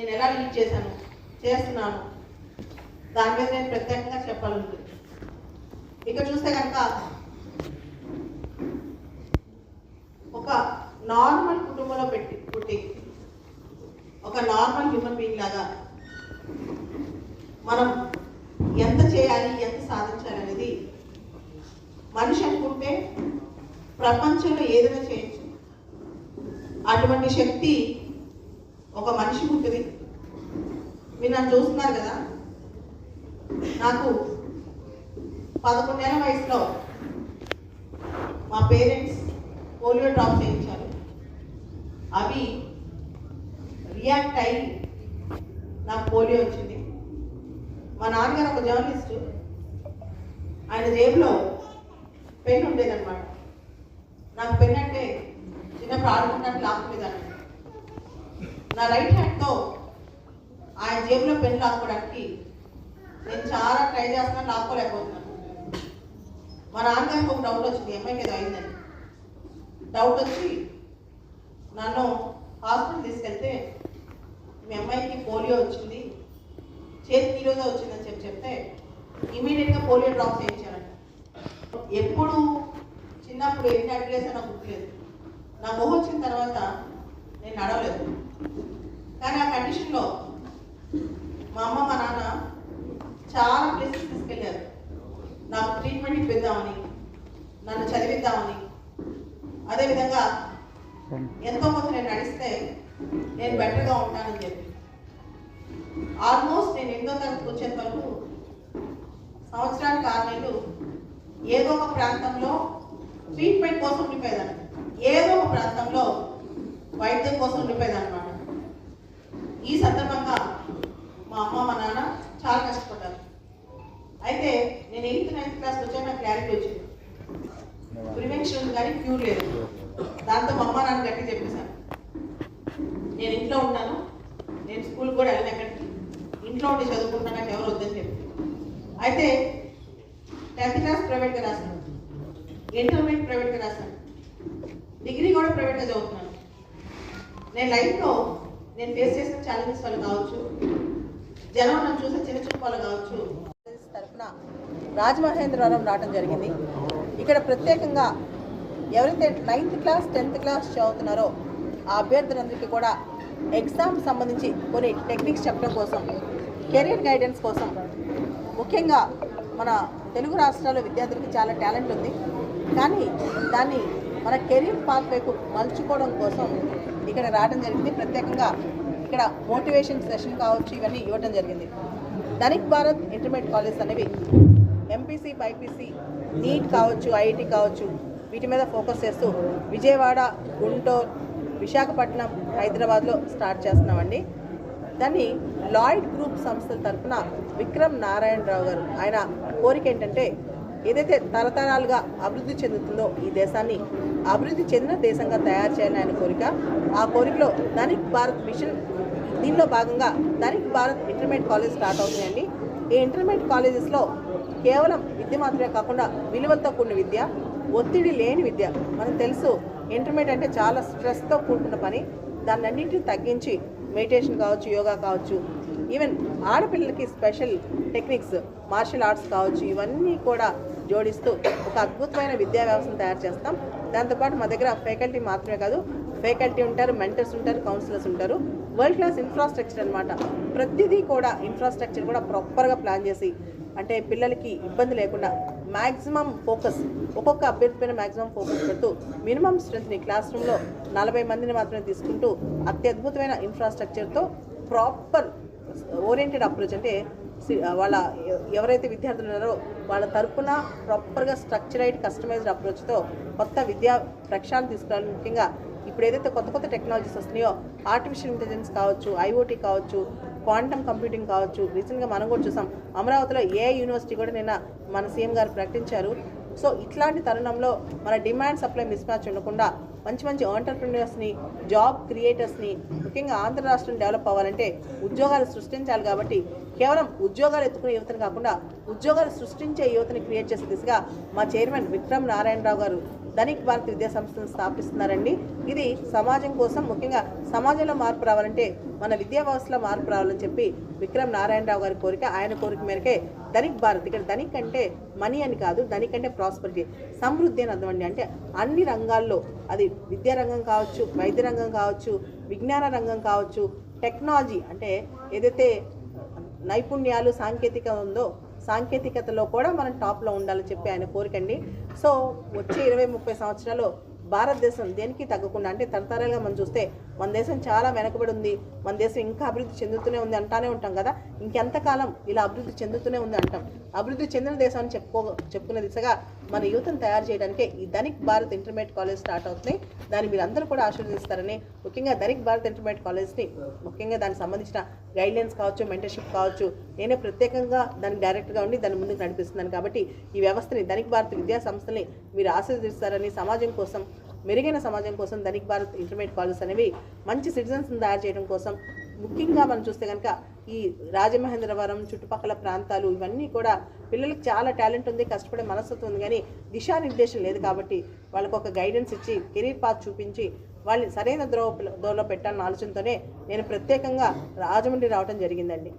నేను ఎలా లీడ్ చేశాను? చేస్తున్నాను. దాని మీద నేను ప్రత్యేకంగా చెప్పాలనుకుంది ఇక్కడ చూస్తే కనుక ఒక నార్మల్ కుటుంబంలో పెట్టి పుట్టి ఒక నార్మల్ హ్యూమన్ బీయింగ్ లాగా మనం ఎంత చేయాలి ఎంత సాధించాలి అనేది మనిషి అనుకుంటే ప్రపంచంలో ఏదైనా చేయొచ్చు అటువంటి శక్తి ఒక మనిషి పుట్టింది. మీరు నన్ను చూస్తున్నారు కదా? నాకు పదకొండేళ్ళ వయసులో మా పేరెంట్స్ పోలియో డ్రాప్ చేయించారు. అవి రియాక్ట్ అయ్యి నాకు పోలియో వచ్చింది. మా నాన్నగారు ఒక జర్నలిస్టు. ఆయన జేబులో పెన్ ఉండేదన్నమాట. నాకు పెన్ అంటే చిన్నప్పుడు ఆడుకున్నట్టు లాక్కునేదాన్ని నా రైట్ హ్యాండ్తో ఆయన జేబులో పెన్ లాక్కోవడానికి నేను చాలా ట్రై చేస్తున్నాను లాక్కోలేకపోతున్నాను. మా నాన్నగారికి ఒక డౌట్ వచ్చింది అమ్మాయికి ఏదో అయిందని? డౌట్ వచ్చి నన్ను హాస్పిటల్ తీసుకెళ్తే మీ అమ్మాయికి పోలియో వచ్చింది చేతికి ఈరోజు వచ్చిందని చెప్పి చెప్తే ఇమీడియట్గా పోలియో డ్రాప్ చేయించానంట ఎప్పుడు చిన్నప్పుడు ఎన్ని అడిగేసా నాకు గుర్తులేదు. నా మొహం వచ్చిన తర్వాత నేను నడవలేదు. కానీ ఆ కండిషన్లో మా అమ్మ మా నాన్న చాలా ప్లేసెస్ తీసుకెళ్ళారు. నాకు ట్రీట్మెంట్ ఇప్పిద్దామని నన్ను చదివిద్దామని. అదేవిధంగా ఎంతో కొంత నేను నడిస్తే నేను బెటర్గా ఉంటానని చెప్పి. ఆల్మోస్ట్ నేను ఎనిమిదో తరగతి వచ్చేంత వరకు సంవత్సరానికి ఆరు నెలలు ఏదో ఒక ప్రాంతంలో ట్రీట్మెంట్ కోసం ఉండిపోయేదాన్ని. ఏదో ఒక ప్రాంతంలో వైద్యం కోసం ఉండిపోయేదన్నమాట ఈ సందర్భంగా మా అమ్మ మా నాన్న చాలా కష్టపడ్డారు. అయితే నేను ఎయిత్ నైన్త్ క్లాస్కి వచ్చాక నాకు క్లారిటీ వచ్చింది. ప్రివెన్షన్ ఉంది కానీ క్యూర్ లేదు. దాంతో మా అమ్మ నాన్న గట్టి చెప్పేశాను నేను ఇంట్లో ఉంటాను నేను స్కూల్ కూడా వెళ్ళను ఎక్కడికి? ఇంట్లో ఉండి చదువుకుంటాను నాకు ఎవరు వద్దని చెప్పి. అయితే టెన్త్ క్లాస్ ప్రైవేట్గా రాశాను. ఇంటర్మీడియట్ ప్రైవేట్గా రాశాను. డిగ్రీ కూడా ప్రైవేట్గా చదువుతున్నాను. నేను లైఫ్లో నేను ఫేస్ చేసిన ఛాలెంజెస్ వల్ల కావచ్చు జనం నన్ను చూసే చిన్న చూపు వల్ల కావచ్చు. తరఫున రాజమహేంద్రవరం రావడం జరిగింది. ఇక్కడ ప్రత్యేకంగా ఎవరైతే నైన్త్ క్లాస్ టెన్త్ క్లాస్ చదువుతున్నారో ఆ అభ్యర్థులందరికీ కూడా ఎగ్జామ్ సంబంధించి కొన్ని టెక్నిక్స్ చెప్పడం కోసం కెరీర్ గైడెన్స్ కోసం ముఖ్యంగా మన తెలుగు రాష్ట్రాల్లో విద్యార్థులకి చాలా టాలెంట్ ఉంది. కానీ దాన్ని మన కెరీర్ పాత్వేకు మలుచుకోవడం కోసం ఇక్కడ రావడం జరిగింది. ప్రత్యేకంగా ఇక్కడ మోటివేషన్ సెషన్ కావచ్చు ఇవన్నీ ఇవ్వడం జరిగింది. ధనిక్ భారత్ ఇంటర్మీడియట్ కాలేజ్ అనేవి ఎంపీసీ బైపీసీ నీట్ కావచ్చు ఐఐటి కావచ్చు వీటి మీద ఫోకస్ చేస్తూ విజయవాడ గుంటూరు విశాఖపట్నం హైదరాబాద్లో స్టార్ట్ చేస్తున్నామండి. దాన్ని లాయిడ్ గ్రూప్ సంస్థల తరఫున విక్రమ్ నారాయణరావు గారు ఆయన కోరిక ఏంటంటే ఏదైతే తరతరాలుగా అభివృద్ధి చెందుతుందో ఈ దేశాన్ని అభివృద్ధి చెందిన దేశంగా తయారు చేయాలని ఆయన కోరిక ఆ కోరికలో ధనిక్ భారత్ మిషన్ దీనిలో భాగంగా Dhanik Bharat intermediate college start అవుతుందండి. ఈ ఇంటర్మీడియట్ కాలేజెస్లో కేవలం విద్య మాత్రమే కాకుండా విలువలతో కూడిన విద్య ఒత్తిడి లేని విద్య మనకు తెలుసు ఇంటర్మీడియట్ అంటే చాలా స్ట్రెస్తో కూడుకున్న పని. దాన్నన్నింటిని తగ్గించి మెడిటేషన్ కావచ్చు యోగా కావచ్చు ఈవెన్ ఆడపిల్లలకి స్పెషల్ టెక్నిక్స్ మార్షల్ ఆర్ట్స్ కావచ్చు ఇవన్నీ కూడా జోడిస్తూ ఒక అద్భుతమైన విద్యా వ్యవస్థను తయారు చేస్తాం. దాంతోపాటు మా దగ్గర ఫ్యాకల్టీ మాత్రమే కాదు ఫ్యాకల్టీ ఉంటారు మెంటర్స్ ఉంటారు కౌన్సిలర్స్ ఉంటారు. వరల్డ్ క్లాస్ ఇన్ఫ్రాస్ట్రక్చర్ అనమాట ప్రతిదీ కూడా ఇన్ఫ్రాస్ట్రక్చర్ కూడా ప్రాపర్గా ప్లాన్ చేసి అంటే పిల్లలకి ఇబ్బంది లేకుండా మ్యాక్సిమం ఫోకస్ ఒక్కొక్క అభ్యర్థి పైన మ్యాక్సిమం ఫోకస్ పెడుతూ మినిమం స్ట్రెంత్ని క్లాస్ రూమ్లో నలభై మందిని మాత్రమే తీసుకుంటూ అత్యద్భుతమైన ఇన్ఫ్రాస్ట్రక్చర్తో ప్రాపర్ ఓరియంటెడ్ అప్రోచ్ అంటే సి- వాళ్ళ ఎవరైతే విద్యార్థులు ఉన్నారో వాళ్ళ తరపున ప్రాపర్గా స్ట్రక్చరైడ్ కస్టమైజ్డ్ అప్రోచ్తో కొత్త విద్యా ప్రక్షాళన తీసుకురావాలి ముఖ్యంగా ఇప్పుడు ఏదైతే కొత్త కొత్త టెక్నాలజీస్ వస్తున్నాయో ఆర్టిఫిషియల్ ఇంటెలిజెన్స్ కావచ్చు ఐఓటీ కావచ్చు క్వాంటమ్ కంప్యూటింగ్ కావచ్చు రీసెంట్గా మనం కూడా చూసాం. అమరావతిలో ఏ యూనివర్సిటీ కూడా నిన్న మన సీఎం గారు ప్రకటించారు. సో ఇట్లాంటి తరుణంలో మన డిమాండ్ సప్లై మిస్ మ్యాచ్ ఉండకుండా మంచి మంచి ఆంటర్ప్రినర్స్ని జాబ్ క్రియేటర్స్ని ముఖ్యంగా ఆంధ్ర రాష్ట్రం డెవలప్ అవ్వాలంటే ఉద్యోగాలు సృష్టించాలి కాబట్టి కేవలం ఉద్యోగాలు ఎత్తుకునే యువతను కాకుండా ఉద్యోగాలు సృష్టించే యువతని క్రియేట్ చేసే దిశగా మా చైర్మన్ విక్రమ్ నారాయణరావు గారు ధనిక్ భారత్ విద్యా సంస్థను స్థాపిస్తున్నారండి. ఇది సమాజం కోసం ముఖ్యంగా సమాజంలో మార్పు రావాలంటే మన విద్యా వ్యవస్థలో మార్పు రావాలని చెప్పి విక్రమ్ నారాయణరావు గారి కోరిక ఆయన కోరిక మేరకే ధనిక్ భారత్ ఇక్కడ ధనిక్ అంటే మనీ అని కాదు ధనిక్ అంటే ప్రాస్పరిటీ సమృద్ధి అని అర్థమండి. అంటే అన్ని రంగాల్లో అది విద్యా రంగం కావచ్చు వైద్య రంగం కావచ్చు విజ్ఞాన రంగం కావచ్చు టెక్నాలజీ అంటే ఏదైతే నైపుణ్యాలు సాంకేతిక ఉందో సాంకేతికతలో కూడా మనం టాప్లో ఉండాలని చెప్పి ఆయన కోరికండి. సో వచ్చే ఇరవై ముప్పై సంవత్సరాలు భారతదేశం దేనికి తగ్గకుండా అంటే తరతరాలుగా మనం చూస్తే మన దేశం చాలా వెనకబడి ఉంది. మన దేశం ఇంకా అభివృద్ధి చెందుతూనే ఉంది అంటానే ఉంటాం కదా. ఇంకెంతకాలం ఇలా అభివృద్ధి చెందుతూనే ఉంది అంటాం. అభివృద్ధి చెందిన దేశం అని చెప్పుకో చెప్పుకునే దిశగా మన యూత్ని తయారు చేయడానికే ఈ Dhanik Bharat intermediate college start అవుతుంది. దాన్ని మీరు అందరూ కూడా ఆశీర్వదిస్తారని ముఖ్యంగా ధనిక్ భారత్ ఇంటర్మీడియట్ కాలేజ్ని ముఖ్యంగా దానికి సంబంధించిన గైడ్లైన్స్ కావచ్చు మెంటర్షిప్ కావచ్చు నేనే ప్రత్యేకంగా దానికి డైరెక్ట్గా ఉండి దాని ముందుకు నడిపిస్తున్నాను. కాబట్టి ఈ వ్యవస్థని ధనిక్ భారత్ విద్యా సంస్థని మీరు ఆశీర్దిస్తారని సమాజం కోసం మెరుగైన సమాజం కోసం ధనిక్ భారత్ ఇంటర్మీడియట్ కాలేజ్ అనేవి మంచి సిటిజన్స్ని తయారు చేయడం కోసం ముఖ్యంగా మనం చూస్తే కనుక ఈ రాజమహేంద్రవరం చుట్టుపక్కల ప్రాంతాలు ఇవన్నీ కూడా పిల్లలకి చాలా టాలెంట్ ఉంది కష్టపడే మనస్తత్వం ఉంది. కానీ దిశానిర్దేశం లేదు కాబట్టి వాళ్ళకు ఒక గైడెన్స్ ఇచ్చి కెరీర్ పాత్ చూపించి వాళ్ళని సరైన ద్రో దోలో పెట్టాలన్న ఆలోచనతోనే నేను ప్రత్యేకంగా రాజమండ్రి రావడం జరిగిందండి.